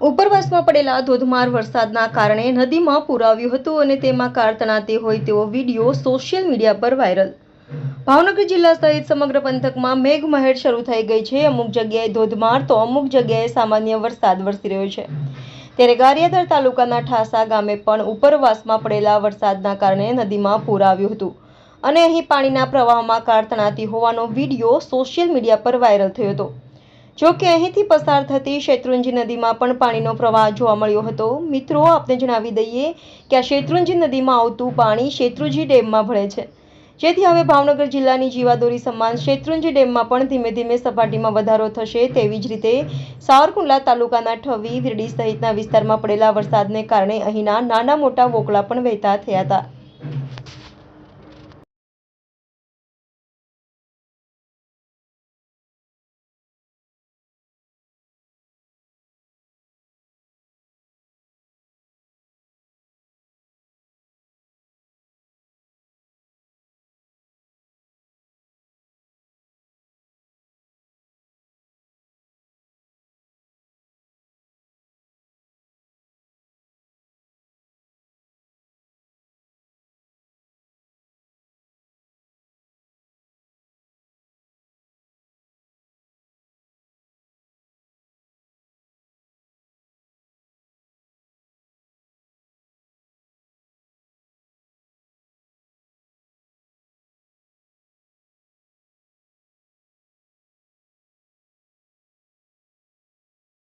ઉપરવાસમાં પડેલા ધોધમાર વરસાદના કારણે નદીમાં પૂર આવ્યું હતું અને તેમાં કાર તણાતી હોય તેવો વીડિયો સોશિયલ મીડિયા પર વાયરલ. ભાવનગર જિલ્લા સહિત સમગ્ર પંથકમાં મેઘમહેર શરૂ થઈ ગઈ છે. અમુક જગ્યાએ ધોધમાર તો અમુક જગ્યાએ સામાન્ય વરસાદ વરસી રહ્યો છે. ત્યારે ગારિયાધાર તાલુકાના ઠાસા ગામે પણ ઉપરવાસમાં પડેલા વરસાદના કારણે નદીમાં પૂર આવ્યું હતું અને અહીં પાણીના પ્રવાહમાં કાર તણાતી હોવાનો વીડિયો સોશિયલ મીડિયા પર વાયરલ થયો હતો. જો કે અહીંથી પસાર થતી શેત્રુંજી નદીમાં પણ પાણીનો પ્રવાહ જોવા મળ્યો હતો. મિત્રો, આપને જણાવી દઈએ કે આ શેત્રુંજી નદીમાં આવતું પાણી શેત્રુજી ડેમમાં ભળે છે. જેથી હવે ભાવનગર જિલ્લાની જીવાદોરી સમાન શેત્રુંજી ડેમમાં પણ ધીમે ધીમે સપાટીમાં વધારો થશે તેવી જ રીતે સાવરકુંડલા તાલુકાના ઠવી, વિરડી સહિતના વિસ્તારમાં પડેલા વરસાદને કારણે અહીંના નાના મોટા વોકળા પણ વહેતા થયા હતા.